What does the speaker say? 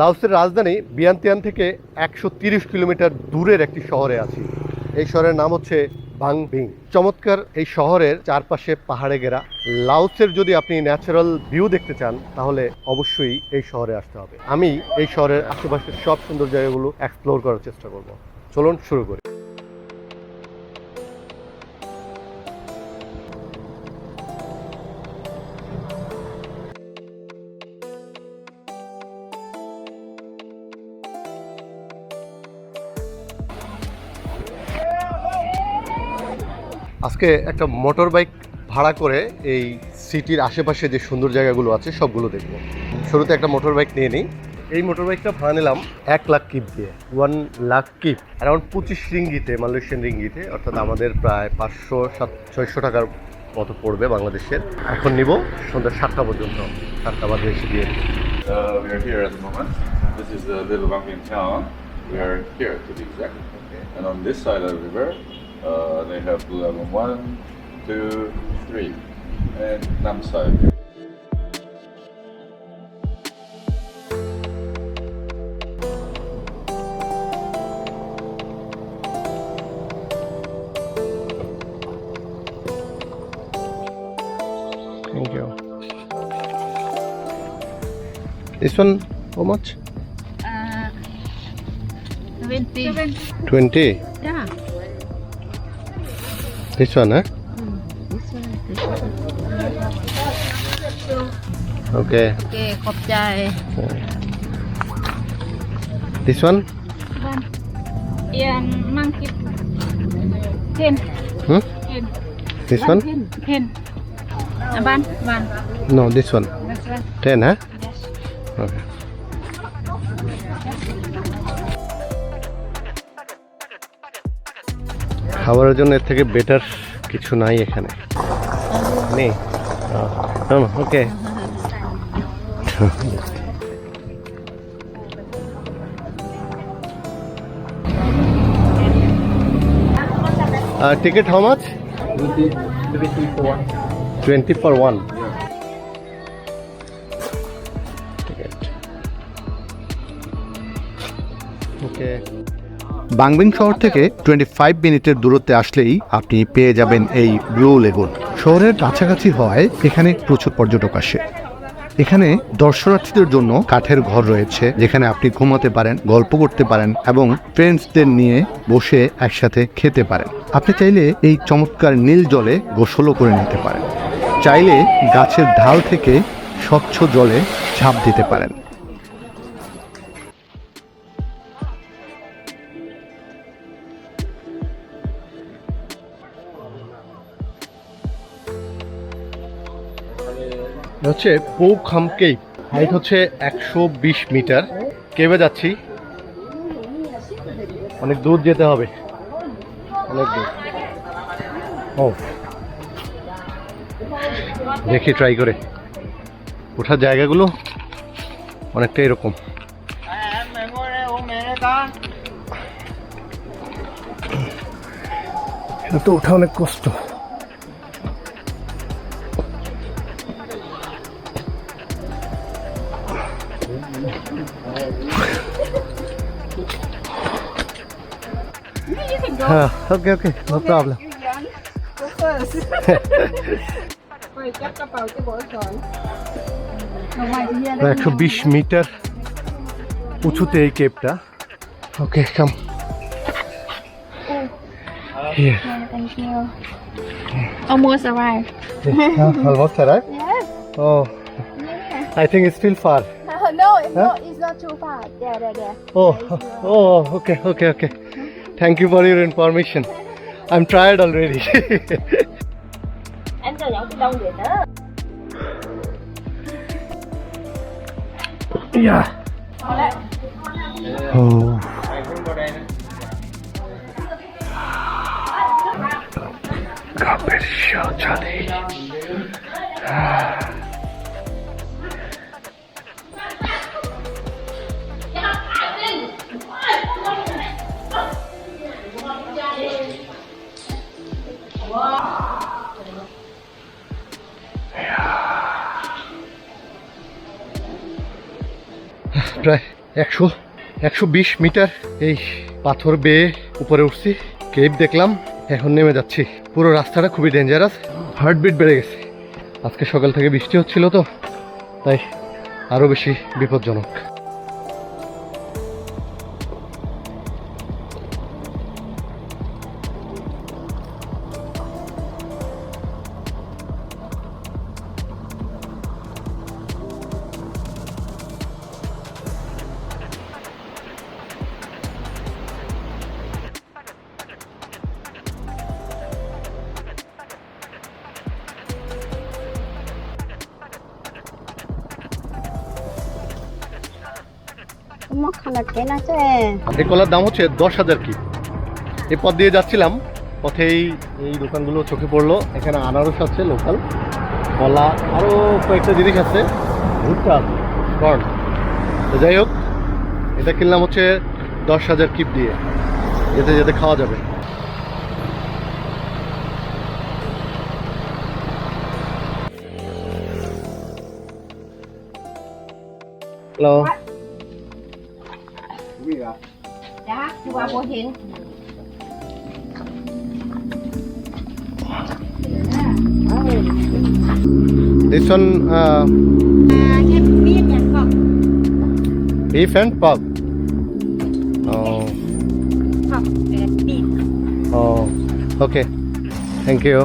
লাওসের রাজধানী বিয়ান্তিয়ান থেকে একশো তিরিশ কিলোমিটার দূরের একটি শহরে আছি। এই শহরের নাম হচ্ছে ভাংভিং চমৎকার এই শহরের চারপাশে পাহাড়ে ঘেরা। লাউসের যদি আপনি ন্যাচারাল ভিউ দেখতে চান, তাহলে অবশ্যই এই শহরে আসতে হবে। আমি এই শহরের আশেপাশের সব সুন্দর জায়গাগুলো এক্সপ্লোর করার চেষ্টা করব। চলুন শুরু করি। আজকে একটা মোটর বাইক ভাড়া করে এই সিটির আশেপাশে যে সুন্দর জায়গাগুলো আছে সবগুলো দেখব শুরুতে একটা মোটর বাইক নিয়ে নিই এই মোটর বাইকটা ভাড়া নিলাম এক লাখ কিপ দিয়ে ওয়ান লাখ কিপ অ্যারাউন্ড পঁচিশ রিঙ্গিতে মালয়েশিয়ান রিঙ্গিতে অর্থাৎ আমাদের প্রায় পাঁচশো সাত ছয়শো টাকার মতো পড়বে বাংলাদেশের এখন নিব সন্ধ্যা সাতটা পর্যন্ত সাতটা বাজে এসে দিয়ে। Uh, we are here at the moment. This is the little Bangin town. We are here to be exact. And on this side of the river, uh, they have level one, two, three, and Nam side. Thank you. This one, how much? Uh, 20. 20. Yeah. This one, huh? This one, this one. Okay. Okay, ขอบใจ This one? บ้านเอียนมังคิดเห็น Hmm? เห็น This บ้าน one? เห็นเห็นอ่ะบ้านบ้าน No, this one. that's right 10, huh? yes Okay. খাবারের জন্য এর থেকে better কিছু নাই এখানে। Okay ticket how much twenty for one okay বাংবিং শহর থেকে twenty five মিনিটের দূরত্বে আসলেই আপনি পেয়ে যাবেন এই ব্লু লেগুন। শহরের কাছাকাছি হওয়ায় এখানে প্রচুর পর্যটক আসে। এখানে দর্শনার্থীদের জন্য কাঠের ঘর রয়েছে, যেখানে আপনি ঘুমাতে পারেন, গল্প করতে পারেন এবং ফ্রেন্ডসদের নিয়ে বসে একসাথে খেতে পারেন। আপনি চাইলে এই চমৎকার নীল জলে গোসলও করে নিতে পারেন। চাইলে গাছের ঢাল থেকে স্বচ্ছ জলে ঝাঁপ দিতে পারেন। হচ্ছে পৌ খাম কেভ হাইট হচ্ছে একশো বিশ মিটার। কেবে যাচ্ছি? অনেক দূর যেতে হবে। অনেক দূর। ও। দেখি ট্রাই করে। ওঠার জায়গাগুলো অনেকটা এরকম। তো ওঠা অনেক কষ্ট। হ্যাঁ ওকে ওকে নো প্রবলেম একশো বিশ মিটার উঁচুতে এই কেপটা ওকে কাম Here. thank you almost arrived Huh? Almost arrived? yes Oh, I think it's still far. No, it's not too far. There, there, there. Oh, oh, okay, okay, okay. Thank you for your information. I'm tired already. Em chờ nhóm cái đông vậy đó. yeah. Oh. Kapir Shah Chadi. প্রায় একশো একশো বিশ metre এই পাথর বেয়ে উপরে উঠছি cave দেখলাম, এখন নেমে যাচ্ছি। পুরো রাস্তাটা খুবই ডেঞ্জারাস হার্টবিট বেড়ে গেছে। আজকে সকাল থেকে বৃষ্টি হচ্ছিল তো, তাই আরও বেশি বিপজ্জনক। মোক খানা আছে। এই কলার দাম হচ্ছে দশ হাজার কি। এই পথ দিয়ে যাচ্ছিলাম পথেই এই দোকানগুলো চোখে পড়ল। এখানে আনারস আছে লোকাল কলা আরও কয়েকটা জিনিস আছে ভুট্টা আছে কর্ন। তো যাই হোক এটা কিনলাম হচ্ছে দশ হাজার কিপ দিয়ে। যেতে যেতে খাওয়া যাবে। Hello. จ้าคือว่าโบเห็น This one, uh, เฮ็ดมีดอย่างก็ beef and pork. Oh, ผักเอ็ดปีก oh, okay. Thank you.